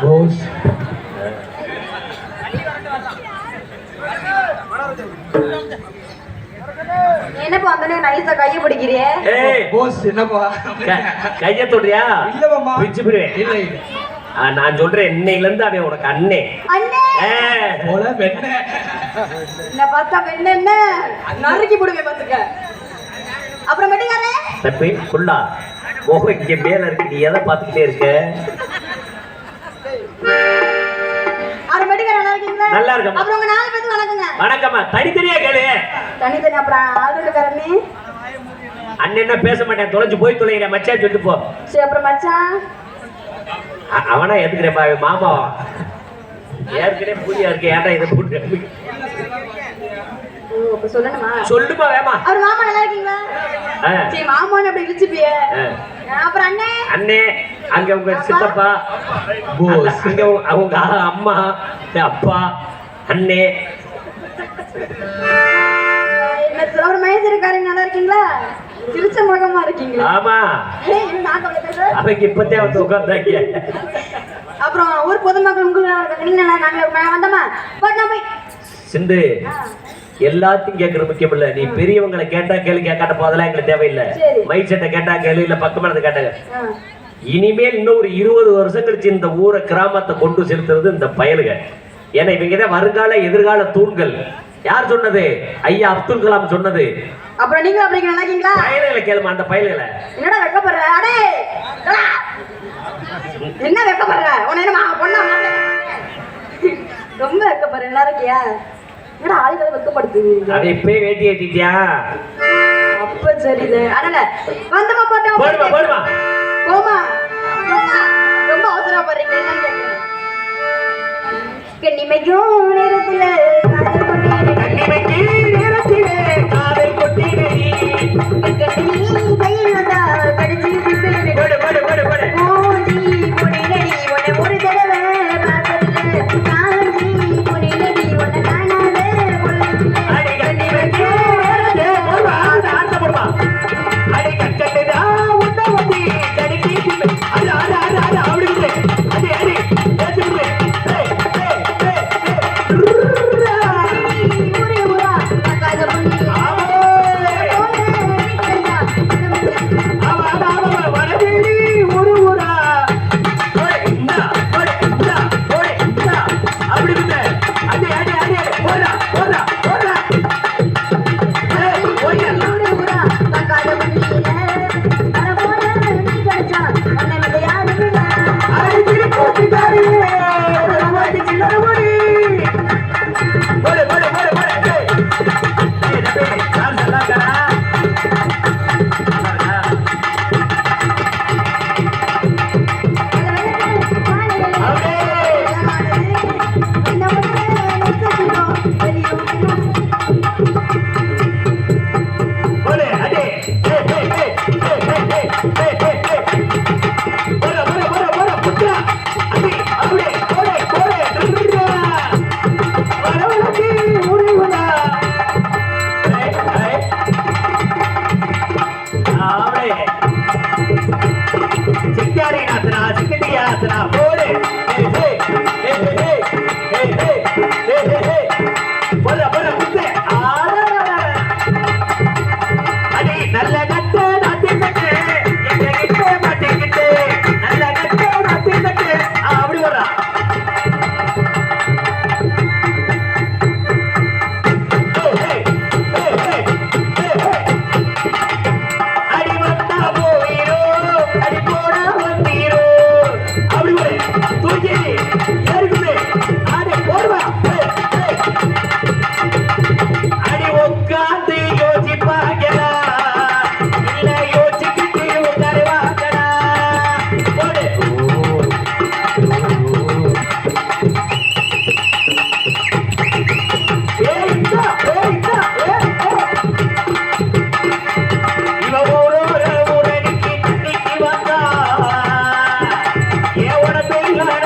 போஸ் என்னப்பா அந்த நைஸா கைய பிடிக்கிறியே ஏய் போஸ் என்னப்பா? க- கைய தொடுறியா? இல்ல மாமா பிச்சு போடுவேன். இல்ல இல்ல. ஆ, நான் சொல்றேன் இன்னையில இருந்து அவன் உனக்கு அண்ணே. போல வெண்ண. என்ன பார்த்தா வெண்ண என்ன நறுக்கி போடுவே பாத்துக்க அப்புறம் மெட்டிக்காரே தப்பி குள்ளா முகம் இங்க மேல இருக்கு நீ எதை பார்த்துக்கிட்டே இருக்க? நல்லா இருக்கீங்களா? நல்லா இருக்கேம்மா. அப்புறம் உங்க நாலு பேருக்கு வணக்கங்க. வணக்கம்மா. தனித்தனியா கேளு. தனித்தனி அப்புறம் ஆளுக்காரனே அண்ணன் என்ன பேச மாட்டேன். தொலைஞ்சு போய் தொலைகிற மச்சான் சொல்லிட்டு போ. சரி அப்புறம் மச்சான். அவனா எதுக்குறப்பா மாமாவா ஏற்கனவே புரியா இருக்கு ஏன்டா இதை போட்டு சொல்லுமா வேமா. அவர் மாமா நல்லா இருக்கீங்களா? சரி மாமான்னு அப்படி இழுச்சுப்பிய. அப்புறம் அண்ணே? அண்ணே அங்க உங்க சித்தப்பா போஸ். அவங்க அம்மா அப்பா அண்ணே. ஒரு மகேஸ்வரக்காரங்க நல்லா இருக்கீங்களா? சிரிச்ச முகமா இருக்கீங்களா. ஆமா? அவங்க இப்பத்தே வந்து உட்காந்தாங்க அப்புறம் ஊர் பொதுமக்கள் உங்களுக்கு நீங்க நாங்க வந்தோமா? போய் சிந்து எல்லாத்தையும் கேட்கறது முக்கியம் இல்ல. நீ பெரியவங்களை கேட்டா கேள்வி கேட்காட்ட போதெல்லாம் எங்களுக்கு தேவையில்லை. மைக் செட்டை கேட்டா கேள்வி இல்ல பக்கமானது கேட்டாங்க. இனிமேல் இன்னும் ஒரு இருபது வருஷம் கழிச்சு இந்த ஊரை கிராமத்தை கொண்டு செலுத்துறது இந்த பயலுக ஏன்னா இவங்க தான் வருங்கால எதிர்கால தூண்கள். யார் சொன்னது? ஐயா அப்துல் கலாம் சொன்னது. அப்புறம் நீங்களும் அப்படி நல்லா இருக்கீங்களா பயல்களை கேளுமா அந்த பயல்களை என்னடா வெக்கப்படுற? அடே. என்ன வெக்கப்படுற? உன்னை என்ன பொண்ணா? ரொம்ப வெக்கப்படுற நல்லா இருக்கியா? என்னடா ஆளுகளை வெக்கப்படுத்துவீங்க அதை இப்பயே வேட்டி ஏட்டிட்டியா அப்ப சரிது. அண்ணல வந்தமா போட்டோம் போடுமா போடுமா? போமா. ரொம்ப அவசரப்படுறீங்க என்னன்னு கேட்கிறேன் கண்ணிமைக்கும் நேரத்துல